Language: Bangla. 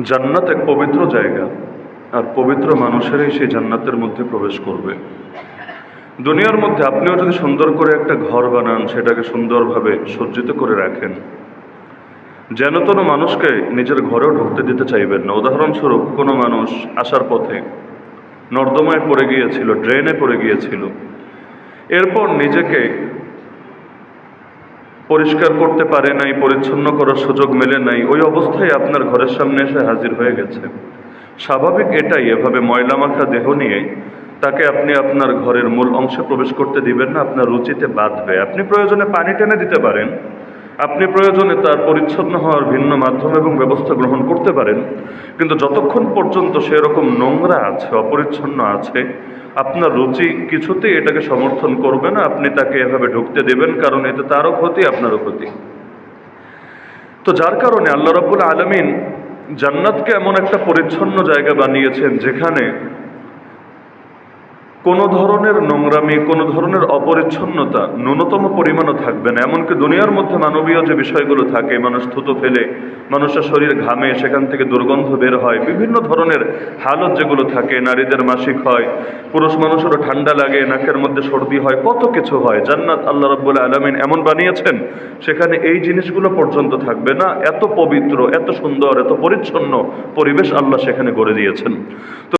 জান্নাত এক পবিত্র জায়গা, আর পবিত্র মানুষেরাই সেই জান্নাতের মধ্যে প্রবেশ করবে। দুনিয়ার মধ্যে আপনিও যদি সুন্দর করে একটা ঘর বানান, সেটাকে সুন্দরভাবে সজ্জিত করে রাখেন। যেন কোনো মানুষকে নিজের ঘরেও ঢুকতে দিতে চাইবেন না। উদাহরণস্বরূপ, কোনো মানুষ আসার পথে নর্দমায় পড়ে গিয়েছিল, ড্রেনে পড়ে গিয়েছিল। এরপর নিজেকে পরিষ্কার করতে পারে নাই, পরিচ্ছন্ন করার সুযোগ মেলে নাই, ওই অবস্থায় আপনার ঘরের সামনে এসে হাজির হয়ে গেছে। স্বাভাবিক এটাই, এভাবে ময়লা মাখা দেহ নিয়ে তাকে আপনি আপনার ঘরের মূল অংশে প্রবেশ করতে দিবেন না, আপনার রুচিতে বাঁধবে। আপনি প্রয়োজনে পানি টেনে দিতে পারেন আপনি প্রয়োজনে তার পরিচ্ছন্ন হওয়ার ভিন্ন মাধ্যম এবং ব্যবস্থা গ্রহণ করতে পারেন, কিন্তু যতক্ষণ পর্যন্ত সেরকম নোংরা আছে, অপরিচ্ছন্ন আছে, আপনার রুচি কিছুতেই এটাকে সমর্থন করবে না, আপনি তাকে এভাবে ঢুকতে দেবেন, কারণ এতে তারও ক্ষতি, আপনারও ক্ষতি। তো যার কারণে আল্লাহ রাব্বুল আলমিন জান্নাতকে এমন একটা পরিচ্ছন্ন জায়গা বানিয়েছেন, যেখানে কোনো ধরনের নোংরামি, কোনো ধরনের অপরিচ্ছন্নতা ন্যূনতম পরিমাণও থাকবে না। এমনকি দুনিয়ার মধ্যে মানবীয় যে বিষয়গুলো থাকে, মানুষ থুতো ফেলে, মানুষের শরীর ঘামে, সেখান থেকে দুর্গন্ধ বের হয়, বিভিন্ন ধরনের হালত যেগুলো থাকে, নারীদের মাসিক হয়, পুরুষ মানুষেরও ঠান্ডা লাগে, নাকের মধ্যে সর্দি হয়, কত কিছু হয়। জান্নাত আল্লাহ রব্বুল আলমিন এমন বানিয়েছেন, সেখানে এই জিনিসগুলো পর্যন্ত থাকবে না। এত পবিত্র, এত সুন্দর, এত পরিচ্ছন্ন পরিবেশ আল্লাহ সেখানে গড়ে দিয়েছেন। তো